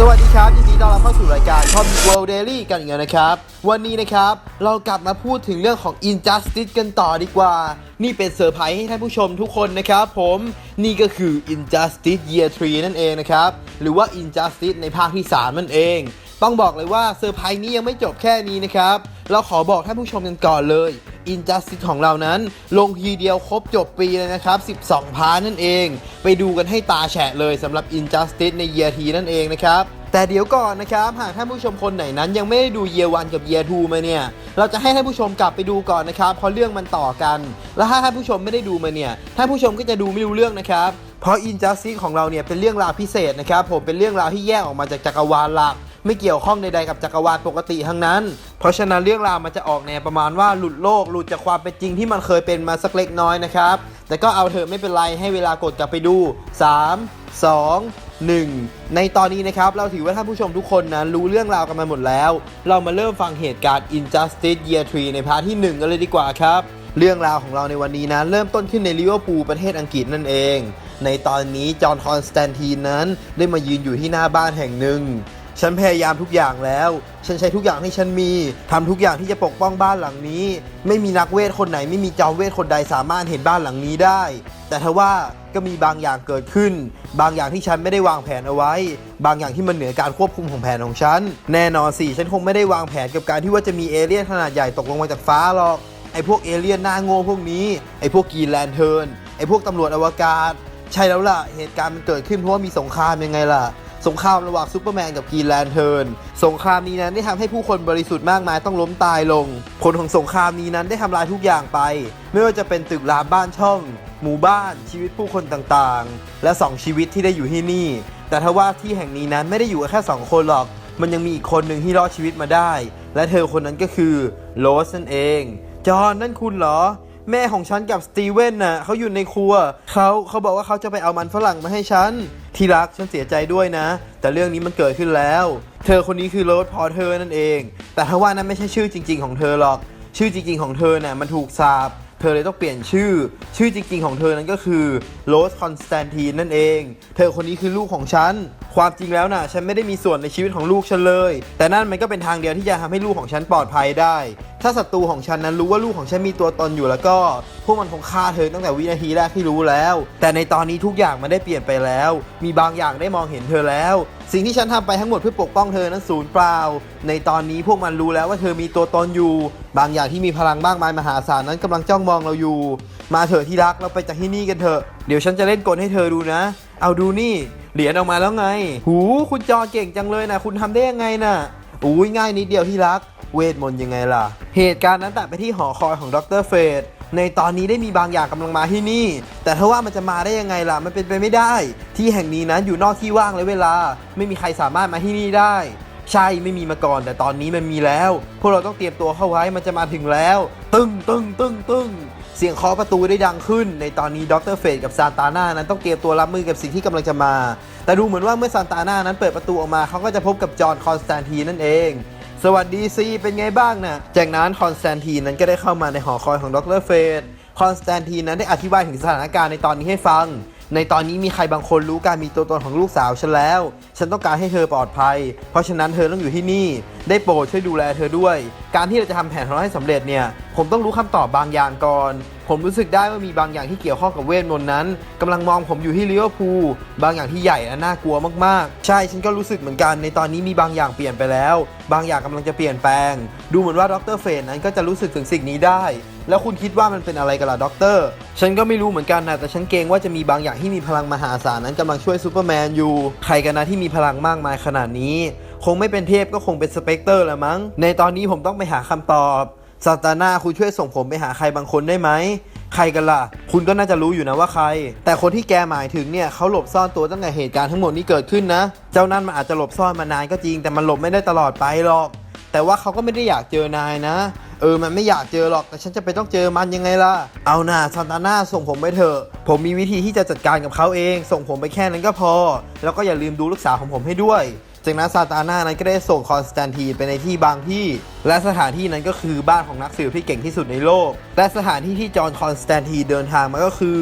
สวัสดีครับยินดีต้อนรับเข้าสู่รายการ Comic World Daily กันอีกแล้วนะครับ วันนี้นะครับเรากลับมาพูดถึงเรื่องของ Injustice กันต่อดีกว่า นี่เป็นเซอร์ไพรส์ให้ท่านผู้ชมทุกคนนะครับผมนี่ก็คือ Injustice Year 3 นั่นเองนะครับ หรือว่า Injustice ในภาคที่ 3 นั่นเอง ต้องบอกเลยว่าเซอร์ไพรส์นี้ยังไม่จบแค่นี้นะครับ เราขอบอกท่านผู้ชมกันก่อนเลย Injustice ของเรานั้น ลงทีเดียวครบจบปีเลยนะครับ 12 พาร์นั่นเอง ไปดูกันให้ตาแฉะเลยสำหรับ Injustice ใน Year 3นั่นเองนะครับแต่เดี๋ยวก่อนนะครับ หากท่านผู้ชมคนไหนนั้นยังไม่ได้ดู Year 1กับ Year 2มาเนี่ย เราจะให้ท่านผู้ชมกลับไปดูก่อนนะครับเพราะเรื่องมันต่อกัน แล้วถ้าท่านผู้ชมไม่ได้ดูมาเนี่ยท่านผู้ชมก็จะดูไม่รู้เรื่องนะครับเพราะ Injustice ของเราเนี่ยเป็นเรื่องราวพิเศษนะครับผมเป็นเรื่องราวที่แยกออกมาจากจักรวาลหลัก ไม่เกี่ยวข้องใดๆกับจักรวาลปกติทั้งนั้น เพราะฉะนั้นเรื่องราวมันจะออกแนวประมาณว่าหลุดโลกหลุดจากความเป็นจริงที่มันเคยเป็นมาสักเล็กน้อยนะครับ แต่ก็เอาเถอะไม่เป็นไรให้เวลากดกลับไปดู 3 2 1 ในตอนนี้นะครับ เราถือว่าท่านผู้ชมทุกคนนั้นรู้เรื่องราวกันมาหมดแล้ว เรามาเริ่มฟังเหตุการณ์ Injustice Year 3 ในพาร์ทที่ 1 กันเลยดีกว่าครับเรื่องราวของเราในวันนี้นะเริ่มต้นขึ้นในลิเวอร์พูลประเทศอังกฤษนั่นเอง ในตอนนี้จอห์นคอนสแตนทีนนั้นได้มายืนอยู่ที่หน้าบ้านแห่งหนึ่ง ฉันพยายามทุกอย่างแล้ว ฉันใช้ทุกอย่างที่ฉันมีทำทุกอย่างที่จะปกป้องบ้านหลังนี้ ไม่มีนักเวทคนไหน ไม่มีจอมเวทคนใดสามารถเห็นบ้านหลังนี้ได้ แต่ทว่าก็มีบางอย่างเกิดขึ้น บางอย่างที่ฉันไม่ได้วางแผนเอาไว้ บางอย่างที่มันเหนือการควบคุมของแผนของฉัน แน่นอนสิ ฉันคงไม่ได้วางแผนกับการที่ว่าจะมีเอเลี่ยนขนาดใหญ่ตกลงมาจากฟ้าหรอก ไอ้พวกเอเลี่ยนหน้าโง่พวกนี้ ไอ้พวกกีแลนเทิร์น ไอ้พวกตำรวจอวกาศ ใช่แล้วล่ะ เหตุการณ์มันเกิดขึ้นเพราะว่ามีสงครามยังไงล่ะ งครามระหว่างซูเปอร์แมนกับกรีแลนเทิร์นสงครามนี้นั้นได้ทำให้ผู้คนบริสุทธิ์มากมายต้องล้มตายลง ผลของสงครามนี้นั้นได้ทำลายทุกอย่างไป ไม่ว่าจะเป็นตึกรามบ้านช่อง หมู่บ้าน ชีวิตผู้คนต่างๆ และสองชีวิตที่ได้อยู่ที่นี่ แต่ทว่าที่แห่งนี้นั้นไม่ได้อยู่แค่สองคนหรอก มันยังมีอีกคนหนึ่งที่รอดชีวิตมาได้ และเธอคนนั้นก็คือโรสนั่นเอง จอห์นนั่นคุณเหรอแม่ของฉันกับสตีเวนน่ะเขาอยู่ในครัวเขาเขาบอกว่าเขาจะไปเอามันฝรั่งมาให้ฉัน ที่รักฉันเสียใจด้วยนะ แต่เรื่องนี้มันเกิดขึ้นแล้ว เธอคนนี้คือโรสพอเธอนั่นเอง แต่ถ้าว่านั้นไม่ใช่ชื่อจริง ๆ ของเธอหรอก ชื่อจริง ๆ ของเธอน่ะมันถูกสาบเธอเลยต้องเปลี่ยนชื่อ ชื่อจริง ๆ ของเธอนั้นก็คือโรสคอนสแตนทีนนั่นเอง เธอคนนี้คือลูกของฉัน ความจริงแล้วน่ะ ฉันไม่ได้มีส่วนในชีวิตของลูกฉันเลย แต่นั่นมันก็เป็นทางเดียวที่จะทำให้ลูกของฉันปลอดภัยได้ ถ้าศัตรูของฉันนั้นรู้ว่าลูกของฉันมีตัวตนอยู่แล้วก็ พวกมันคงฆ่าเธอตั้งแต่วินาทีแรกที่รู้แล้ว แต่ในตอนนี้ทุกอย่างมันได้เปลี่ยนไปแล้ว มีบางอย่างได้มองเห็นเธอแล้ว สิ่งที่ฉันทำไปทั้งหมดเพื่อปกป้องเธอนั้นศูนย์เปล่า ในตอนนี้พวกมันรู้แล้วว่าเธอมีตัวตนอยู่ บางอย่างที่มีพลังมากมายมหาศาลนั้นกำลังจ้องมองเราอยู่ มาเถอะที่รักเราไปจากที่นี่กันเถอะเดี๋ยวฉันจะเล่นกลให้เธอดูนะ เอาดูนี่เหรียญออกมาแล้วไง หู คุณจอเก่งจังเลยนะ คุณทำได้ยังไงน่ะอุ้ยง่ายนิดเดียวที่รัก เวทมนต์ยังไงล่ะ เหตุการณ์นั้นตัดไปที่หอคอยของดรเฟดในตอนนี้ได้มีบางอย่างกำลังมาที่นี่ แต่ถ้าว่ามันจะมาได้ยังไงล่ะ มันเป็นไปไม่ได้ ที่แห่งนี้นั้นอยู่นอกที่ว่างและเวลา ไม่มีใครสามารถมาที่นี่ได้ ใช่ไม่มีมาก่อน แต่ตอนนี้มันมีแล้ว พวกเราต้องเตรียมตัวเข้าไว้มันจะมาถึงแล้ว ตึ้งตึ้งตึ้งตึ้งเสียงเคาะประตูได้ดังขึ้น ในตอนนี้ดรเฟดกับซานตาน่านั้นต้องเตรียมตัวรับมือกับสิ่งที่กำลังจะมา แต่ดูเหมือนว่าเมื่อซานตาน่านั้นเปิดประตูออกมาเขาก็จะพบกับจอห์นคอนสแตนทีนนั่นเอง สวัสดีซีเป็นไงบ้างนะ่ะจากนั้นคอนสแตนทีนนั้นก็ได้เข้ามาในหอคอยของดรเฟดคอนสแตนทีนนั้นได้อธิบายถึงสถานการณ์ในตอนนี้ให้ฟัง ในตอนนี้มีใครบางคนรู้การมีตัวตนของลูกสาวฉันแล้ว ฉันต้องการให้เธอปลอดภัย เพราะฉะนั้นเธอต้องอยู่ที่นี่ ได้โปรดช่วยดูแลเธอด้วย การที่เราจะทำแผนของเราให้สำเร็จเนี่ย ผมต้องรู้คำตอบบางอย่างก่อน ผมรู้สึกได้ว่ามีบางอย่างที่เกี่ยวข้องกับเวทมนต์นั้นกำลังมองผมอยู่ที่ลิเวอร์พูลบางอย่างที่ใหญ่และน่ากลัวมากๆ ใช่ฉันก็รู้สึกเหมือนกันในตอนนี้มีบางอย่างเปลี่ยนไปแล้ว บางอย่างกำลังจะเปลี่ยนแปลง ดูเหมือนว่าดรเฟนนั้นก็จะรู้สึกถึงสิ่งนี้ได้ แล้วคุณคิดว่ามันเป็นอะไรกันล่ะด็อกเตอร์ฉันก็ไม่รู้เหมือนกันนะแต่ฉันเกรงว่าจะมีบางอย่างที่มีพลังมหาศาลนั้นกำลังช่วยซูเปอร์แมนอยู่ใครกันนะที่มีพลังมากมายขนาดนี้ คงไม่เป็นเทพก็คงเป็นสเปกเตอร์ละมั้งในตอนนี้ผมต้องไปหาคำตอบซาตาน่าคุณช่วยส่งผมไปหาใครบางคนได้ไหม ใครกันล่ะ คุณก็น่าจะรู้อยู่นะว่าใคร แต่คนที่แกหมายถึงเนี่ยเขาหลบซ่อนตัวตั้งแต่เหตุการณ์ทั้งหมดนี้เกิดขึ้นนะ เจ้านั่นมันอาจจะหลบซ่อนมานานก็จริง แต่มันหลบไม่ได้ตลอดไปหรอก แต่ว่าเขาก็ไม่ได้อยากเจอนายนะ เออ มันไม่อยากเจอหรอก แต่ฉันจะไปต้องเจอมันยังไงล่ะ เอาหน่าซานตาน่าส่งผมไปเถอะ ผมมีวิธีที่จะจัดการกับเขาเอง ส่งผมไปแค่นั้นก็พอ แล้วก็อย่าลืมดูลูกสาวของผมให้ด้วย จากนั้นซาตาน่านั้นก็ได้ส่งคอนสแตนทีนไปในที่บางที่ และสถานที่นั้นก็คือบ้านของนักสืบที่เก่งที่สุดในโลก และสถานที่ที่จอห์นคอนสแตนทีนเดินทางมาก็คือ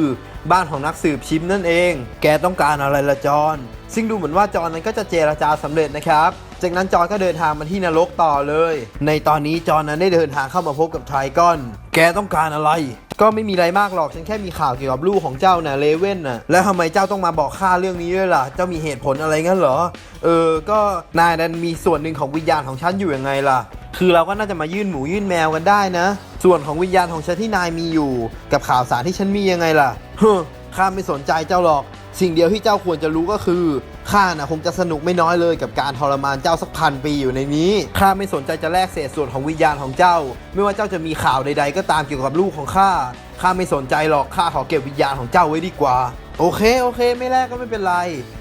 บ้านของนักสืบชิมนั่นเอง แกต้องการอะไรละจอห์นซึ่งดูเหมือนว่าจอห์นนั้นก็จะเจรจาสำเร็จนะครับ จากนั้นจอห์นก็เดินทางมาที่นรกต่อเลย ในตอนนี้จอห์นนั้นได้เดินทางเข้ามาพบกับไทกอน แกต้องการอะไร ก็ไม่มีอะไรมากหรอก ฉันแค่มีข่าวเกี่ยวกับลูกของเจ้าน่ะเลเว่นน่ะ แล้วทำไมเจ้าต้องมาบอกข้าเรื่องนี้ด้วยล่ะ เจ้ามีเหตุผลอะไรงั้นเหรอ เออ ก็นายนั้นมีส่วนหนึ่งของวิญญาณของฉันอยู่ยังไงล่ะ คือเราก็น่าจะมายื่นหมูยื่นแมวกันได้นะ ส่วนของวิญญาณของฉันที่นายมีอยู่ กับข่าวสารที่ฉันมียังไงล่ะเฮ้อข้าไม่สนใจเจ้าหรอก สิ่งเดียวที่เจ้าควรจะรู้ก็คือ ข้าน่ะคงจะสนุกไม่น้อยเลยกับการทรมานเจ้าสักพันปีอยู่ในนี้ ข้าไม่สนใจจะแลกเศษส่วนของวิญญาณของเจ้า ไม่ว่าเจ้าจะมีข่าวใด ๆ ก็ตามเกี่ยวกับลูกของข้า ข้าไม่สนใจหรอก ข้าขอเก็บวิญญาณของเจ้าไว้ดีกว่า โอเค โอเค ไม่แลกก็ไม่เป็นไร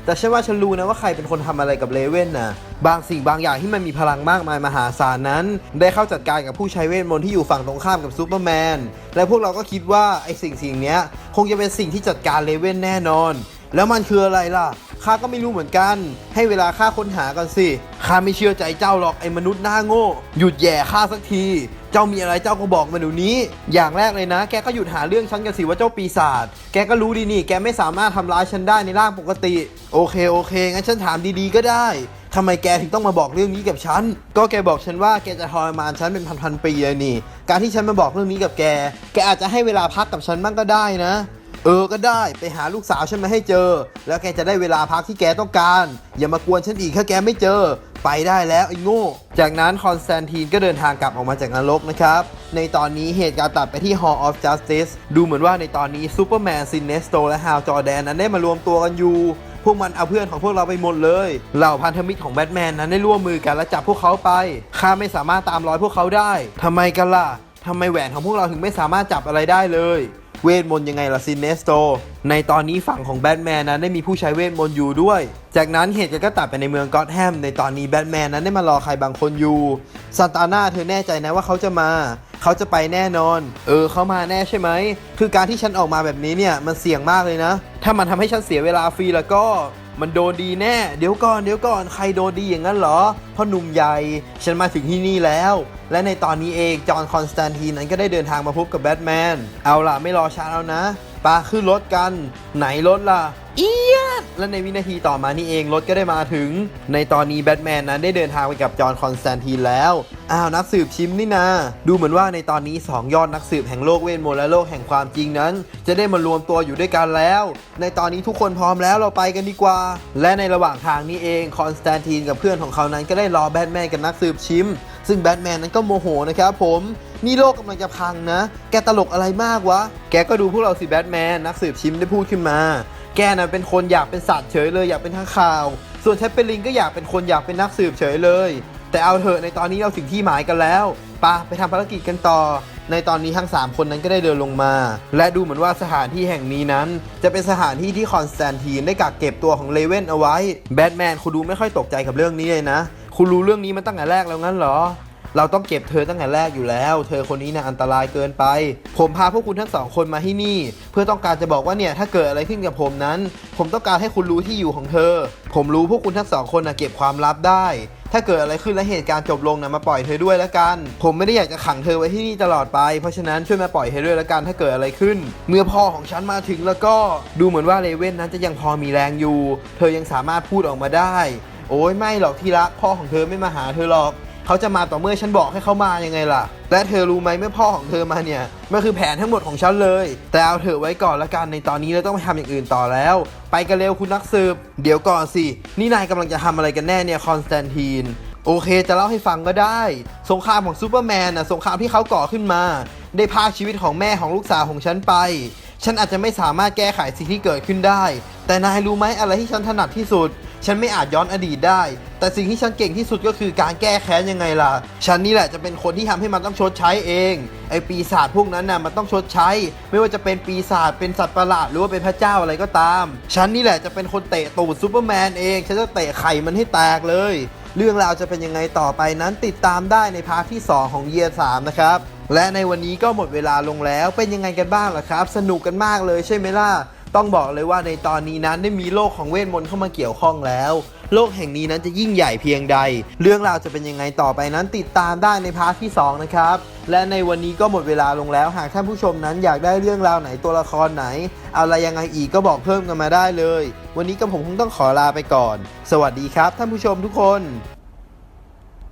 แต่ฉันว่าฉันรู้นะว่าใครเป็นคนทำอะไรกับเลเว่นนะบางสิ่งบางอย่างที่มันมีพลังมากมายมหาศาลนั้น ได้เข้าจัดการกับผู้ใช้เวทมนต์ที่อยู่ฝั่งตรงข้ามกับซูเปอร์แมน และพวกเราก็คิดว่าไอ้สิ่งสิ่งนี้คงจะเป็นสิ่งที่จัดการเลเว่นแน่นอน แล้วมันคืออะไรล่ะ ข้าก็ไม่รู้เหมือนกัน ให้เวลาข้าค้นหากันสิข้าไม่เชื่อใจเจ้าหรอกไอ้มนุษย์หน้าโง่ หยุดแย่ข้าสักที เจ้ามีอะไรเจ้าก็บอกมาเดี๋ยวนี้ อย่างแรกเลยนะ แกก็หยุดหาเรื่องฉันกันสิว่าเจ้าปีศาจแกก็รู้ดีนี่ แกไม่สามารถทำร้ายฉันได้ในร่างปกติ โอเคโอเคงั้นฉันถามดีๆก็ได้ทำไมแกถึงต้องมาบอกเรื่องนี้กับฉัน ก็แกบอกฉันว่าแกจะทรมานฉันเป็นพันๆปีเลยนี่ การที่ฉันมาบอกเรื่องนี้กับแก แกอาจจะให้เวลาพักกับฉันบ้างก็ได้นะ เออก็ได้ไปหาลูกสาวฉันมาให้เจอ แล้วแกจะได้เวลาพักที่แกต้องการ อย่ามากวนฉันอีกถ้าแกไม่เจอ ไปได้แล้วไอ้โง่ จากนั้นคอนสแตนทีนก็เดินทางกลับออกมาจากนรกนะครับ ในตอนนี้เหตุการณ์ตัดไปที่ Hall of Justice ดูเหมือนว่าในตอนนี้ซูเปอร์แมนซินเนสโตและฮาวจอแดนนั้นได้มารวมตัวกันอยู่พวกมันเอาเพื่อนของพวกเราไปหมดเลย เหล่าพันธมิตรของแบทแมนนั้นได้ร่วมมือกันและจับพวกเขาไป ข้าไม่สามารถตามรอยพวกเขาได้ทำไมกันล่ะทำไมแหวนของพวกเราถึงไม่สามารถจับอะไรได้เลย เวทมนต์ยังไงล่ะซินเนสโต ในตอนนี้ฝั่งของแบทแมนนั้นได้มีผู้ใช้เวทมนต์อยู่ด้วย จากนั้นเหตุการณ์ก็ตัดไปในเมืองกอตแฮม ในตอนนี้แบทแมนนั้นได้มารอใครบางคนอยู่ซานตาน่าเธอแน่ใจนะว่าเขาจะมา เขาจะไปแน่นอน เออเขามาแน่ใช่ไหม คือการที่ฉันออกมาแบบนี้เนี่ยมันเสี่ยงมากเลยนะ ถ้ามันทำให้ฉันเสียเวลาฟรีแล้วก็ มันโดนดีแน่ เดี๋ยวก่อนเดี๋ยวก่อนใครโดนดีอย่างนั้นเหรอพ่อหนุ่มใหญ่ฉันมาถึงที่นี่แล้ว และในตอนนี้เองจอห์นคอนสแตนทีนนั้นก็ได้เดินทางมาพบกับแบทแมนเอาล่ะไม่รอช้าแล้วนะปาขึ้นรถกัน ไหนรถล่ะเอียดและในวินาทีต่อมานี่เองรถก็ได้มาถึง ในตอนนี้แบทแมนนั้นได้เดินทางไปกับจอห์นคอนสแตนทีนแล้ว อ้าวนักสืบชิมนี่นา ดูเหมือนว่าในตอนนี้ 2 ยอดนักสืบแห่งโลกเวทมนต์และโลกแห่งความจริงนั้น จะได้มารวมตัวอยู่ด้วยกันแล้ว ในตอนนี้ทุกคนพร้อมแล้วเราไปกันดีกว่า และในระหว่างทางนี้เองคอนสแตนทีนกับเพื่อนของเขานั้นก็ได้รอแบทแมนกับนักสืบชิม ซึ่งแบทแมนนั้นก็โมโหนะครับผมนี่โลกกำลังจะพังนะ แกตลกอะไรมากวะ แกก็ดูพวกเราสิแบทแมนนักสืบชิมได้พูดขึ้นมา แกน่ะเป็นคนอยากเป็นสัตว์เฉยเลยอยากเป็นข้างข่าว ส่วนฉันเป็นลิงก็อยากเป็นคนอยากเป็นนักสืบเฉยเลย แต่เอาเถอะในตอนนี้เราถึงที่หมายกันแล้วปะไปทำภารกิจกันต่อ ในตอนนี้ทั้ง 3 คนนั้นก็ได้เดินลงมา และดูเหมือนว่าสถานที่แห่งนี้นั้น จะเป็นสถานที่ที่คอนสแตนทีนได้กักเก็บตัวของเลเว่นเอาไว้แบทแมนคุณดูไม่ค่อยตกใจกับเรื่องนี้เลยนะ คุณรู้เรื่องนี้มาตั้งแต่แรกแล้วงั้นเหรอเราต้องเก็บเธอตั้งแต่แรกอยู่แล้ว เธอคนนี้นะอันตรายเกินไป ผมพาพวกคุณทั้งสองคนมาที่นี่ เพื่อต้องการจะบอกว่าเนี่ยถ้าเกิดอะไรขึ้นกับผมนั้น ผมต้องการให้คุณรู้ที่อยู่ของเธอ ผมรู้พวกคุณทั้งสองคนนะเก็บความลับได้ ถ้าเกิดอะไรขึ้นและเหตุการณ์จบลงนะมาปล่อยเธอด้วยแล้วกัน ผมไม่ได้อยากจะขังเธอไว้ที่นี่ตลอดไป เพราะฉะนั้นช่วยมาปล่อยเธอด้วยแล้วกันถ้าเกิดอะไรขึ้น เมื่อพ่อของฉันมาถึงแล้วก็ดูเหมือนว่าเลเว่นนั้นจะยังพอมีแรงอยู่ เธอยังสามารถพูดออกมาได้ โอ้ยไม่หรอกที่รักพ่อของเธอไม่มาหาเธอหรอก เขาจะมาต่อเมื่อฉันบอกให้เขามายังไงล่ะ และเธอรู้ไหมเมื่อพ่อของเธอมาเนี่ยมันคือแผนทั้งหมดของฉันเลย แต่เอาเถอไว้ก่อนละกันในตอนนี้เราต้องไปทำอย่างอื่นต่อแล้ว ไปกันเร็วคุณนักสืบ เดี๋ยวก่อนสิ นี่นายกำลังจะทำอะไรกันแน่เนี่ยคอนสแตนทีนโอเค จะเล่าให้ฟังก็ได้ สงครามของซูเปอร์แมนนะสงครามที่เขาก่อขึ้นมา ได้พากชีวิตของแม่ของลูกสาวของฉันไป ฉันอาจจะไม่สามารถแก้ไขสิ่งที่เกิดขึ้นได้ แต่นายรู้ไหมอะไรที่ฉันถนัดที่สุด ฉันไม่อาจย้อนอดีตได้ แต่สิ่งที่ฉันเก่งที่สุดก็คือการแก้แค้นยังไงล่ะ ฉันนี่แหละจะเป็นคนที่ทำให้มันต้องชดใช้เอง ไอ้ปีศาจพวกนั้นน่ะมันต้องชดใช้ ไม่ว่าจะเป็นปีศาจ เป็นสัตว์ประหลาด หรือว่าเป็นพระเจ้าอะไรก็ตาม ฉันนี่แหละจะเป็นคนเตะตูดซูเปอร์แมนเอง ฉันจะเตะไข่มันให้แตกเลย เรื่องราวจะเป็นยังไงต่อไปนั้นติดตามได้ในพาร์ทที่ 2 ของเยียร์สามนะครับ และในวันนี้ก็หมดเวลาลงแล้ว เป็นยังไงกันบ้างล่ะครับ สนุกกันมากเลยใช่ไหมล่ะ ต้องบอกเลยว่าในตอนนี้นั้นได้มีโลกของเวทมนต์เข้ามาเกี่ยวข้องแล้ว โลกแห่งนี้นั้นจะยิ่งใหญ่เพียงใด เรื่องราวจะเป็นยังไงต่อไปนั้นติดตามได้ในพาร์ทที่ 2 นะครับ และในวันนี้ก็หมดเวลาลงแล้ว หากท่านผู้ชมนั้นอยากได้เรื่องราวไหนตัวละครไหน อะไรยังไงอีกก็บอกเพิ่มกันมาได้เลย วันนี้กับผมคงต้องขอลาไปก่อน สวัสดีครับ ท่านผู้ชมทุกคน